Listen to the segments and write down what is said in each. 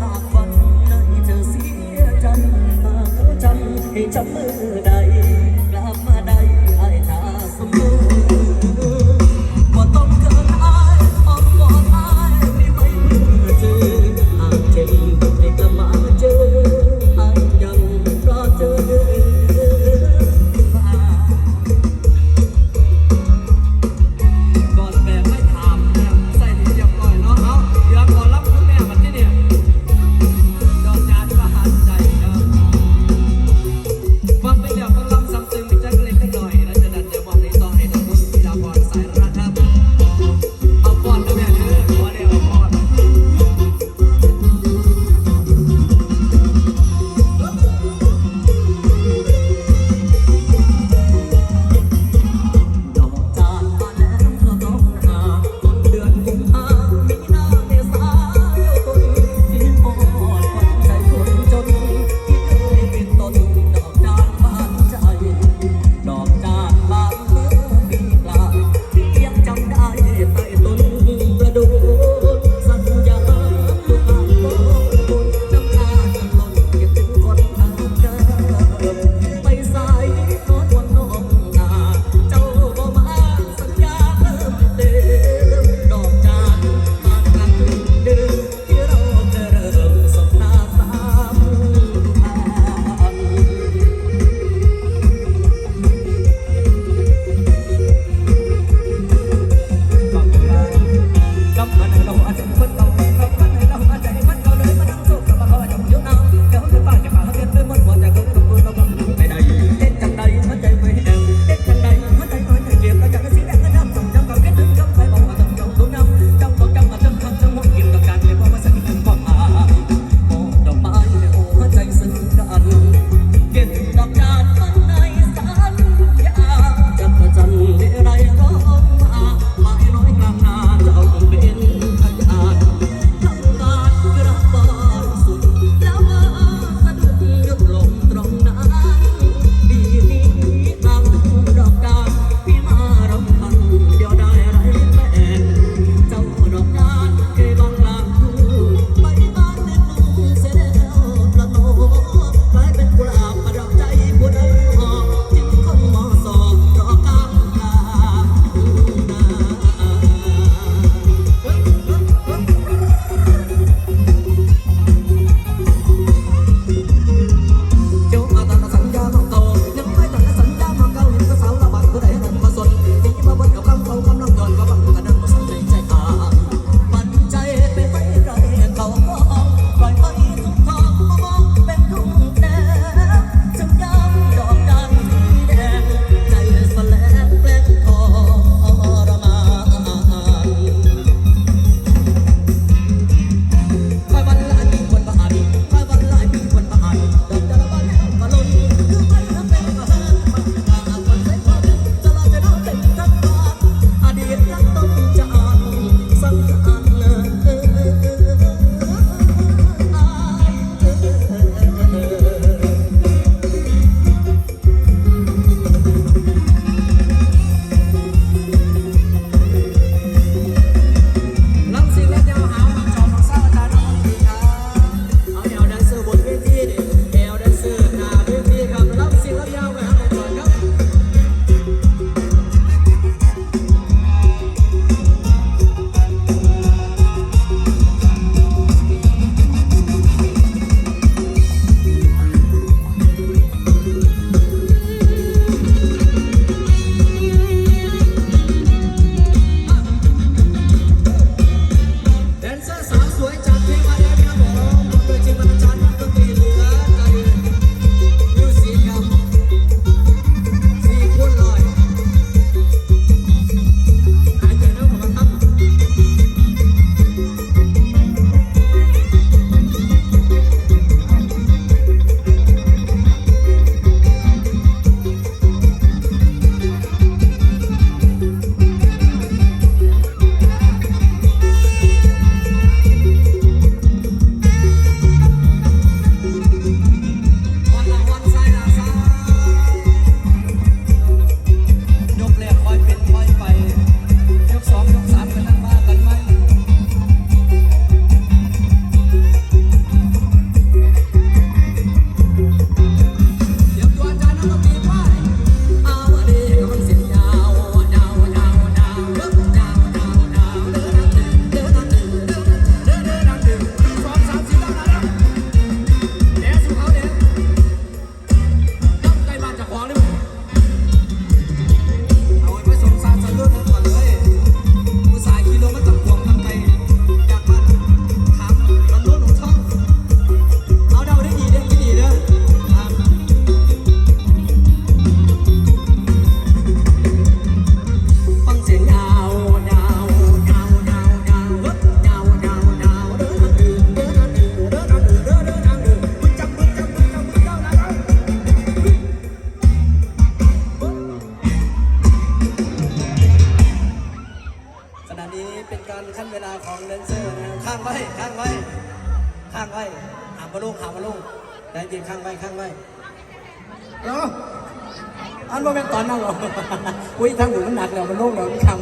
หากวันไหนเธอเสียใจหากจำให้จำเมื่อใด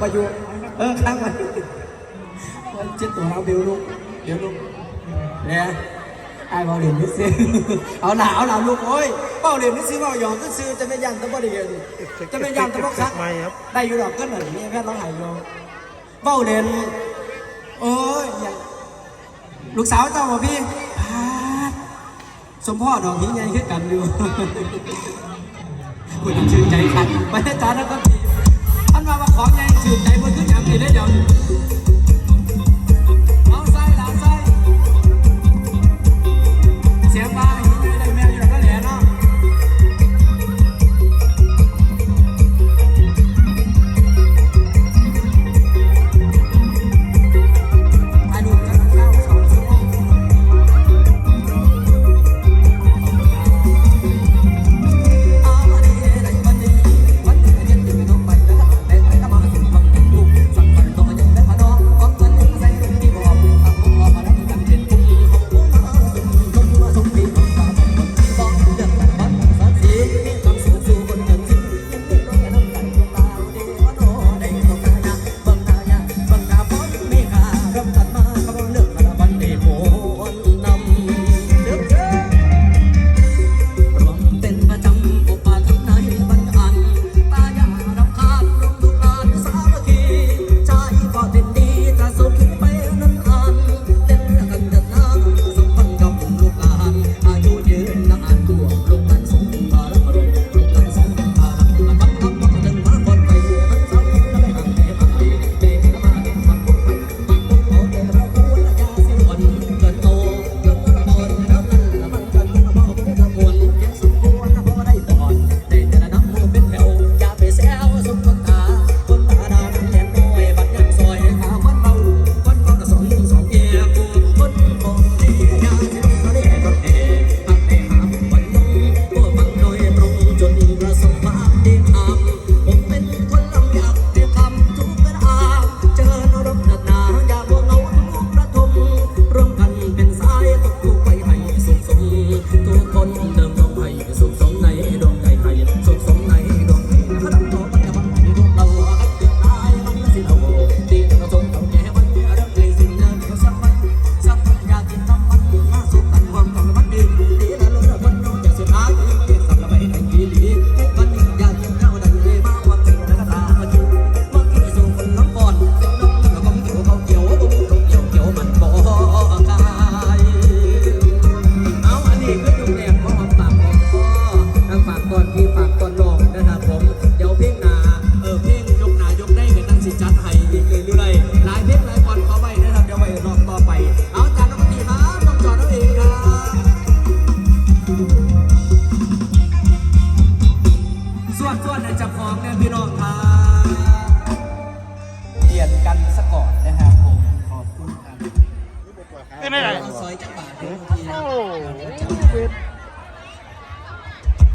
ายุเออข้างมันเจ็ดตัวเราเดียวลูกเดียวลูกเนี่ยไอ้เบาเหรียญนิดซิเอาหนาเอาหนาลูกโอ้ยเบาเหรียญนิดซิเบาหยองก็ซื้จะไม่ยันตะบ่ได้เลยจะไม่ยันตะบ่คักได้อยู่ดอกก็หน่อยแค่ร้องไห้โยเบาเหรียญโอ้ยลูกสาวเจ้าบ่พี่สมพ่อดอกนี้ไงคิดกันอยู่คุณชื่นใจคันม่รยาจานนะครับ มาว่าของใหญ่สืบใจบนขึ้นอย่างนี้ได้เดี๋ยวนี้